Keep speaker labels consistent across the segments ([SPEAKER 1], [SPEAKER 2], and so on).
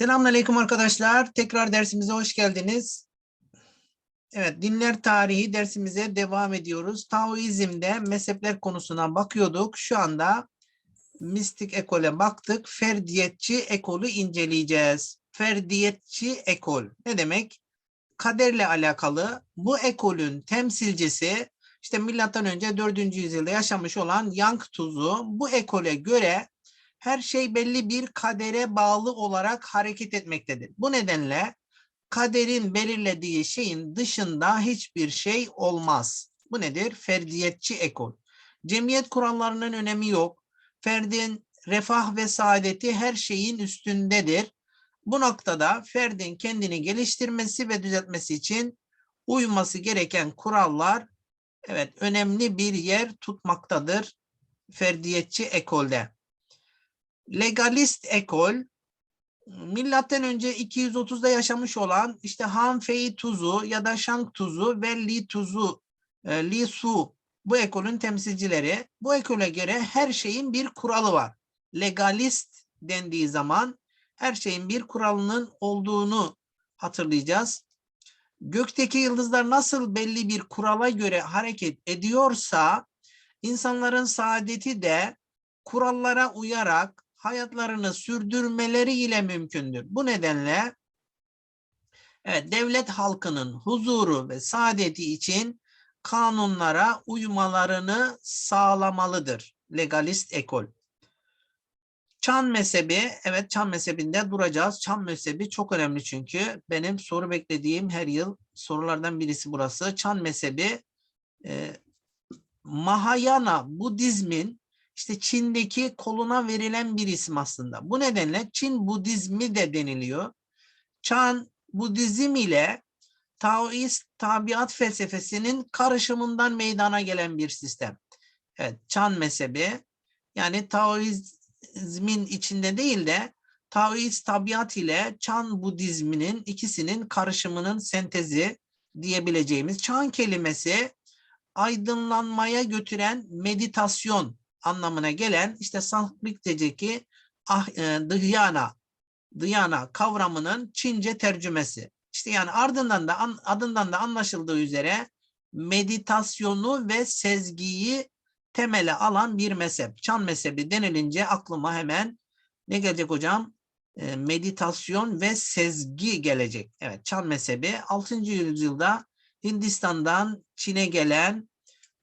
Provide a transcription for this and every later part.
[SPEAKER 1] Selamünaleyküm arkadaşlar. Tekrar dersimize hoş geldiniz. Evet, dinler tarihi dersimize devam ediyoruz. Taoizm'de mezhepler konusuna bakıyorduk. Şu anda mistik ekole baktık. Ferdiyetçi ekolü inceleyeceğiz. Ferdiyetçi ekol ne demek? Kaderle alakalı bu ekolün temsilcisi işte milattan önce 4. yüzyılda yaşamış olan Yang Tuzu bu ekole göre her şey belli bir kadere bağlı olarak hareket etmektedir. Bu nedenle kaderin belirlediği şeyin dışında hiçbir şey olmaz. Bu nedir? Ferdiyetçi ekol. Cemiyet kurallarının önemi yok. Ferdin refah ve saadeti her şeyin üstündedir. Bu noktada ferdin kendini geliştirmesi ve düzeltmesi için uyması gereken kurallar evet önemli bir yer tutmaktadır ferdiyetçi ekolde legalist ekol milattan önce 230'da yaşamış olan işte Han Fei Tuzu ya da Shang Tuzu ve Li Tuzu, e, Li Su bu ekolün temsilcileri. Bu ekole göre her şeyin bir kuralı var. Legalist dendiği zaman her şeyin bir kuralının olduğunu hatırlayacağız. Gökteki yıldızlar nasıl belli bir kurala göre hareket ediyorsa insanların saadeti de kurallara uyarak hayatlarını sürdürmeleri ile mümkündür. Bu nedenle evet, devlet halkının huzuru ve saadeti için kanunlara uymalarını sağlamalıdır. Legalist ekol. Çan mezhebi, evet Çan mezhebinde duracağız. Çan mezhebi çok önemli çünkü benim soru beklediğim her yıl sorulardan birisi burası. Çan mezhebi e, Mahayana Budizmin işte Çin'deki koluna verilen bir isim aslında. Bu nedenle Çin Budizmi de deniliyor. Çan Budizm ile Taoist tabiat felsefesinin karışımından meydana gelen bir sistem. Evet, Çan mezhebi yani Taoizmin içinde değil de Taoist tabiat ile Çan Budizminin ikisinin karışımının sentezi diyebileceğimiz Çan kelimesi aydınlanmaya götüren meditasyon anlamına gelen işte Sanskritçedeki ah, e, dhyana, dhyana kavramının Çince tercümesi. İşte yani ardından da an, adından da anlaşıldığı üzere meditasyonu ve sezgiyi temele alan bir mezhep. Çan mezhebi denilince aklıma hemen ne gelecek hocam? E, meditasyon ve sezgi gelecek. Evet Çan mezhebi 6. yüzyılda Hindistan'dan Çin'e gelen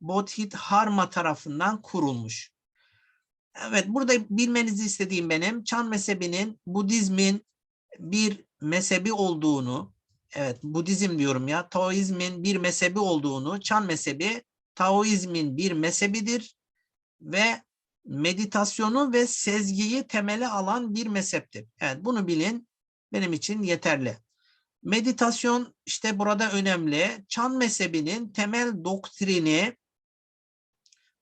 [SPEAKER 1] Bodhidharma tarafından kurulmuş. Evet burada bilmenizi istediğim benim Çan mezhebinin Budizmin bir mezhebi olduğunu, evet Budizm diyorum ya, Taoizmin bir mezhebi olduğunu, Çan mezhebi Taoizmin bir mezhebidir ve meditasyonu ve sezgiyi temele alan bir mezheptir. Evet bunu bilin benim için yeterli. Meditasyon işte burada önemli. Çan mezhebinin temel doktrini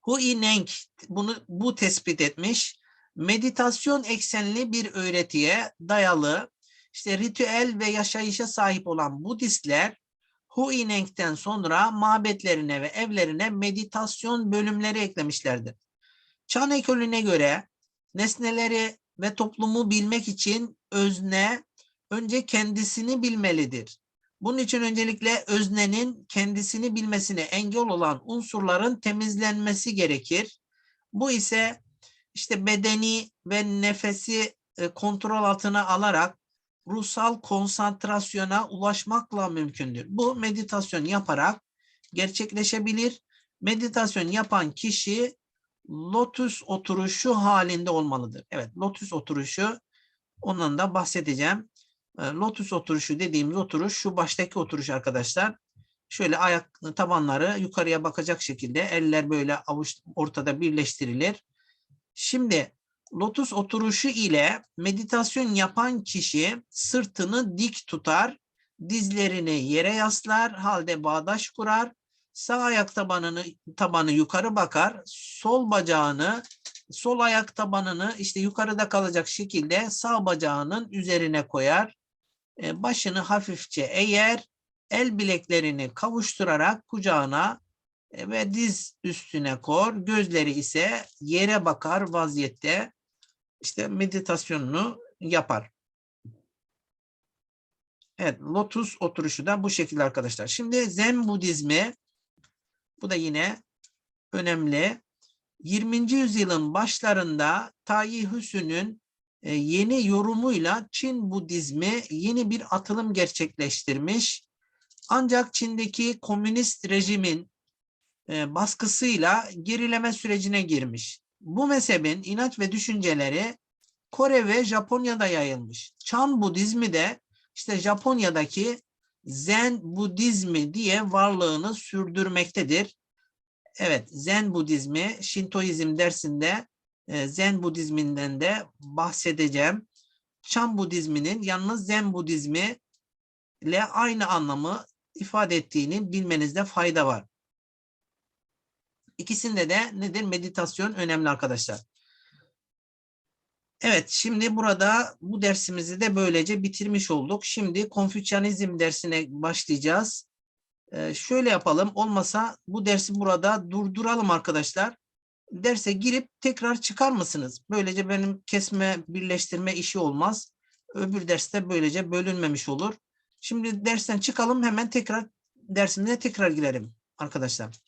[SPEAKER 1] Hui Neng bunu bu tespit etmiş. Meditasyon eksenli bir öğretiye dayalı işte ritüel ve yaşayışa sahip olan Budistler Hui Neng'den sonra mabetlerine ve evlerine meditasyon bölümleri eklemişlerdir. Çan ekolüne göre nesneleri ve toplumu bilmek için özne önce kendisini bilmelidir. Bunun için öncelikle öznenin kendisini bilmesine engel olan unsurların temizlenmesi gerekir. Bu ise işte bedeni ve nefesi e, kontrol altına alarak ruhsal konsantrasyona ulaşmakla mümkündür. Bu meditasyon yaparak gerçekleşebilir. Meditasyon yapan kişi lotus oturuşu halinde olmalıdır. Evet, lotus oturuşu ondan da bahsedeceğim. E, lotus oturuşu dediğimiz oturuş şu baştaki oturuş arkadaşlar. Şöyle ayak tabanları yukarıya bakacak şekilde eller böyle avuç ortada birleştirilir. Şimdi lotus oturuşu ile meditasyon yapan kişi sırtını dik tutar, dizlerini yere yaslar, halde bağdaş kurar, sağ ayak tabanını tabanı yukarı bakar, sol bacağını sol ayak tabanını işte yukarıda kalacak şekilde sağ bacağının üzerine koyar. E, başını hafifçe eğer, el bileklerini kavuşturarak kucağına e, ve diz üstüne kor, gözleri ise yere bakar vaziyette işte meditasyonunu yapar. Evet, lotus oturuşu da bu şekilde arkadaşlar. Şimdi Zen Budizmi bu da yine önemli. 20. yüzyılın başlarında Tayi Hüsün'ün yeni yorumuyla Çin Budizmi yeni bir atılım gerçekleştirmiş. Ancak Çin'deki komünist rejimin e, baskısıyla gerileme sürecine girmiş. Bu mezhebin inanç ve düşünceleri Kore ve Japonya'da yayılmış. Çan Budizmi de işte Japonya'daki Zen Budizmi diye varlığını sürdürmektedir. Evet, Zen Budizmi, Şintoizm dersinde Zen Budizminden de bahsedeceğim. Çan Budizminin yalnız Zen Budizmi ile aynı anlamı ifade ettiğini bilmenizde fayda var. İkisinde de nedir? Meditasyon önemli arkadaşlar. Evet, şimdi burada bu dersimizi de böylece bitirmiş olduk. Şimdi Konfüçyanizm dersine başlayacağız. Ee, şöyle yapalım, olmasa bu dersi burada durduralım arkadaşlar. Derse girip tekrar çıkar mısınız? Böylece benim kesme, birleştirme işi olmaz. Öbür derste böylece bölünmemiş olur. Şimdi dersten çıkalım, hemen tekrar dersimize tekrar girelim arkadaşlar.